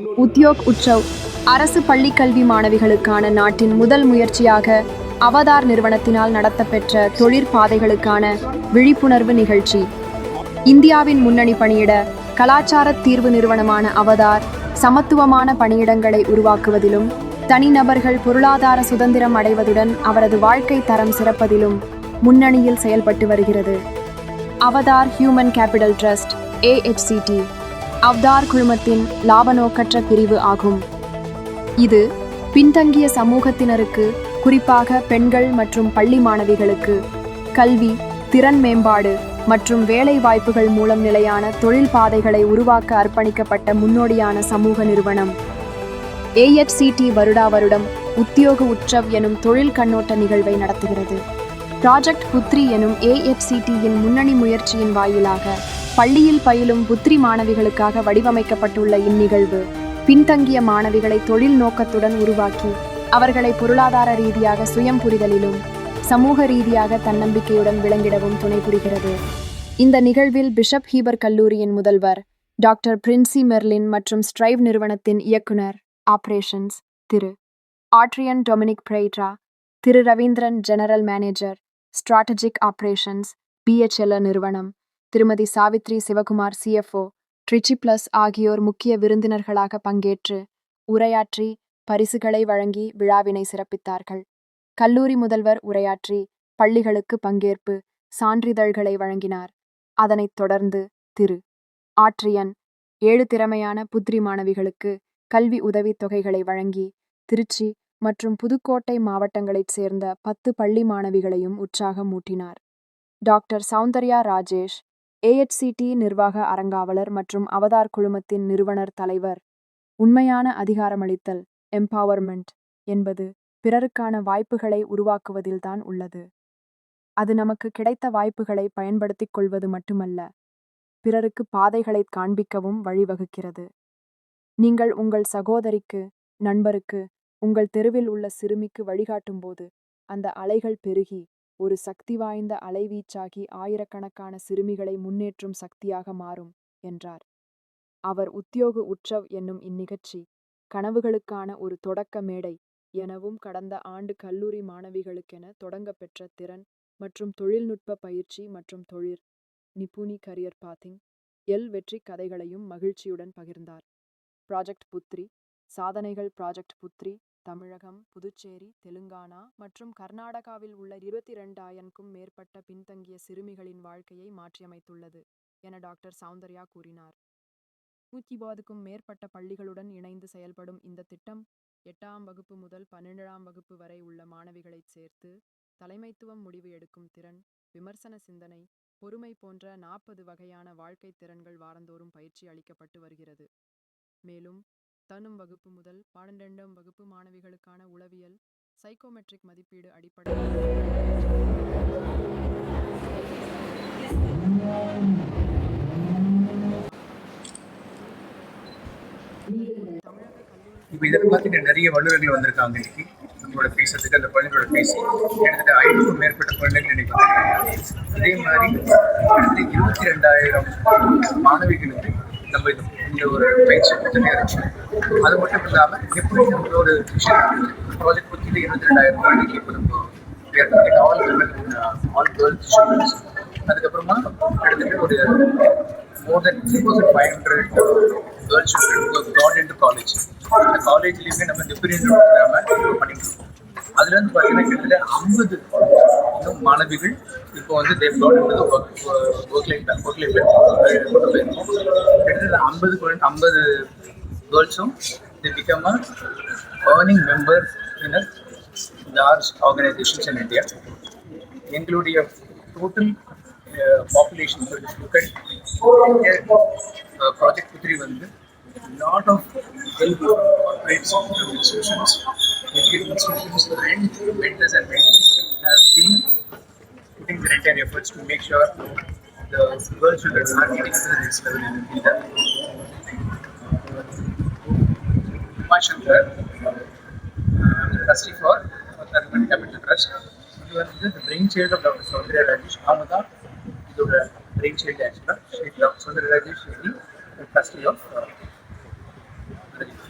உத்யோக் உற்சவ் அரசு பள்ளிக் கல்வி மாணவிகளுக்கான நாட்டின் முதல் முயற்சியாக அவதார் நிறுவனத்தினால் நடத்தப்பெற்ற தொழிற்பாதைகளுக்கான விழிப்புணர்வு நிகழ்ச்சி. இந்தியாவின் முன்னணி பணியிட கலாச்சார தீர்வு நிறுவனமான அவதார் சமத்துவமான பணியிடங்களை உருவாக்குவதிலும் தனிநபர்கள் பொருளாதார சுதந்திரம் அடைவதுடன் அவரது வாழ்க்கை தரம் சிறப்பதிலும் முன்னணியில் செயல்பட்டு வருகிறது. Avtar Human Capital Trust AHCT Avtar குழுமத்தின் லாப நோக்கற்ற பிரிவு ஆகும். இது பின்தங்கிய சமூகத்தினருக்கு குறிப்பாக பெண்கள் மற்றும் பள்ளி மாணவிகளுக்கு கல்வி திறன் மேம்பாடு மற்றும் வேலை வாய்ப்புகள் மூலம் நிலையான தொழில் பாதைகளை உருவாக்க அர்ப்பணிக்கப்பட்ட முன்னோடியான சமூக நிறுவனம். ஏஎச்சிடி வருடா வருடம் உத்தியோக உற்சவ் எனும் தொழில் கண்ணோட்ட நிகழ்வை நடத்துகிறது. ப்ராஜெக்ட் புத்ரி எனும் ஏஎஃப்சிடியின் முன்னணி முயற்சியின் வாயிலாக பள்ளியில் பயிலும் புத்திரி மாணவிகளுக்காக வடிவமைக்கப்பட்டுள்ள இந்நிகழ்வு பின்தங்கிய மாணவிகளை தொழில் நோக்கத்துடன் உருவாக்கி அவர்களை பொருளாதார ரீதியாக சுயம் புரிதலிலும் சமூக ரீதியாக தன்னம்பிக்கையுடன் விளங்கிடவும் துணை புரிகிறது. இந்த நிகழ்வில் பிஷப் ஹீபர் கல்லூரியின் முதல்வர் டாக்டர் பிரின்சி மெர்லின் மற்றும் ஸ்ட்ரைவ் நிறுவனத்தின் இயக்குனர் ஆபரேஷன்ஸ் திரு. ஆட்ரியன் டொமினிக் பிரைட்ரா திரு. Ravindran general manager strategic operations BHLA நிறுவனம் திருமதி சாவித்ரி சிவகுமார் சிஎஃப்ஓ ட்ரிச்சி பிளஸ் ஆகியோர் முக்கிய விருந்தினர்களாக பங்கேற்று உரையாற்றி பரிசுகளை வழங்கி விழாவினை சிறப்பித்தார்கள். கல்லூரி முதல்வர் உரையாற்றி பள்ளிகளுக்கு பங்கேற்பு சான்றிதழ்களை வழங்கினார். அதனைத் தொடர்ந்து திரு. ஆற்றியன் ஏழு திறமையான புத்ரி மாணவிகளுக்கு கல்வி உதவித் தொகைகளை வழங்கி திருச்சி மற்றும் புதுக்கோட்டை மாவட்டங்களைச் சேர்ந்த பத்து பள்ளி மாணவிகளையும் உற்சாகம் மூட்டினார் டாக்டர் சௌந்தர்யா ராஜேஷ் ஏஎச்சிடி நிர்வாக அரங்காவலர் மற்றும் அவதார் குழுமத்தின் நிறுவனர் தலைவர். உண்மையான அதிகாரமளித்தல் எம்பவர்மெண்ட் என்பது பிறருக்கான வாய்ப்புகளை உருவாக்குவதில்தான் உள்ளது. அது நமக்கு கிடைத்த வாய்ப்புகளை பயன்படுத்திக் கொள்வது மட்டுமல்ல பிறருக்கு பாதைகளை காண்பிக்கவும் வழிவகுக்கிறது. நீங்கள் உங்கள் சகோதரிக்கு நண்பருக்கு உங்கள் தெருவில் உள்ள சிறுமிக்கு வழிகாட்டும்போது அந்த அலைகள் பெருகி ஒரு சக்தி வாய்ந்த அலைவீச்சாகி ஆயிரக்கணக்கான சிறுமிகளை முன்னேற்றும் சக்தியாக மாறும் என்றார். அவர் உத்தியோக உற்சவ் என்னும் இந்நிகழ்ச்சி கனவுகளுக்கான ஒரு தொடக்க மேடை எனவும் கடந்த ஆண்டு கல்லூரி மாணவிகளுக்கென தொடங்கப்பெற்ற திறன் மற்றும் தொழில்நுட்ப பயிற்சி மற்றும் தொழிற் நிபுணி கரியர் பாத்திங் எல். வெற்றி கதைகளையும் மகிழ்ச்சியுடன் பகிர்ந்தார். ப்ராஜெக்ட் புத்ரி சாதனைகள் ப்ராஜெக்ட் புத்ரி தமிழகம் புதுச்சேரி தெலுங்கானா மற்றும் கர்நாடகாவில் உள்ள இருபத்தி ரெண்டாயிரம்க்கும் மேற்பட்ட பின்தங்கிய சிறுமிகளின் வாழ்க்கையை மாற்றியமைத்துள்ளது என டாக்டர் சௌந்தர்யா கூறினார். நூற்றி பாதுக்கும் மேற்பட்ட பள்ளிகளுடன் இணைந்து செயல்படும் இந்த திட்டம் எட்டாம் வகுப்பு முதல் பன்னிரெண்டாம் வகுப்பு வரை உள்ள மாணவிகளைச் சேர்த்து தலைமைத்துவம் முடிவு எடுக்கும் திறன் விமர்சன சிந்தனை பொறுமை போன்ற நாற்பது வகையான வாழ்க்கை திறன்கள் வாரந்தோறும் பயிற்சி அளிக்கப்பட்டு வருகிறது. மேலும் தனும் வகுப்பு முதல் பன்னிரெண்டாம் வகுப்பு மாணவிகளுக்கான உளவியல் சைக்கோமெட்ரிக் மதிப்பீடு அடிப்படையில் இப்போ இதில் பார்த்துட்டு நிறைய வல்லுநர்கள் வந்திருக்காங்க இன்னைக்கு. நம்மளோட பேசுறதுக்கு அந்த குழந்தைகளோட பேசி கிட்டத்தட்ட ஐநூறுக்கும் மேற்பட்ட குழந்தைகள் இன்னைக்கு இதே மாதிரி கிட்டத்தட்ட இருபத்தி ரெண்டாயிரம் மாணவிகளுக்கு நம்ம இது இந்த ஒரு பயிற்சி கொடுத்துட்டே இருக்கோம். அது மட்டும் இல்லாமல் எப்படி நம்மளோட விஷயம் ப்ராஜெக்ட் பற்றியில் இருபத்தி ரெண்டாயிரம் குழந்தைகள் இப்போ நம்ம ஆல் ஆல் கேர்ள்ஸ் ஸ்டூடெண்ட்ஸ் அதுக்கப்புறமா கிட்டத்தட்ட ஒரு more than three thousand five hundred girls student got into college அந்த காலேஜ்லேயுமே நம்ம டிஃபரெண்ட் ப்ரோக்ராமை பண்ணிட்டு இருக்கோம் அதுல இருந்து பார்த்தீங்கன்னா கிட்டத்தட்ட ஐம்பது இன்னும் மாணவிகள் இப்போ வந்து they've got into work work life work ஐம்பது Also, they become a earning member in a large organizations in India, including a total uh, population. So, if you look at uh, Project Putri a lot of well-known corporates and institutions, educational institutions, and mentors and mentees have been putting great efforts to make sure the girls children are getting to the next level in India. Shankar, trustee for Urban Capital Trust. இது வந்து the brain child of Dr. Soundria Rajesh. அவங்க தான் இதோட brain child ஆக்சுவலாக Sri doctor Soundarya Rajesh trustee of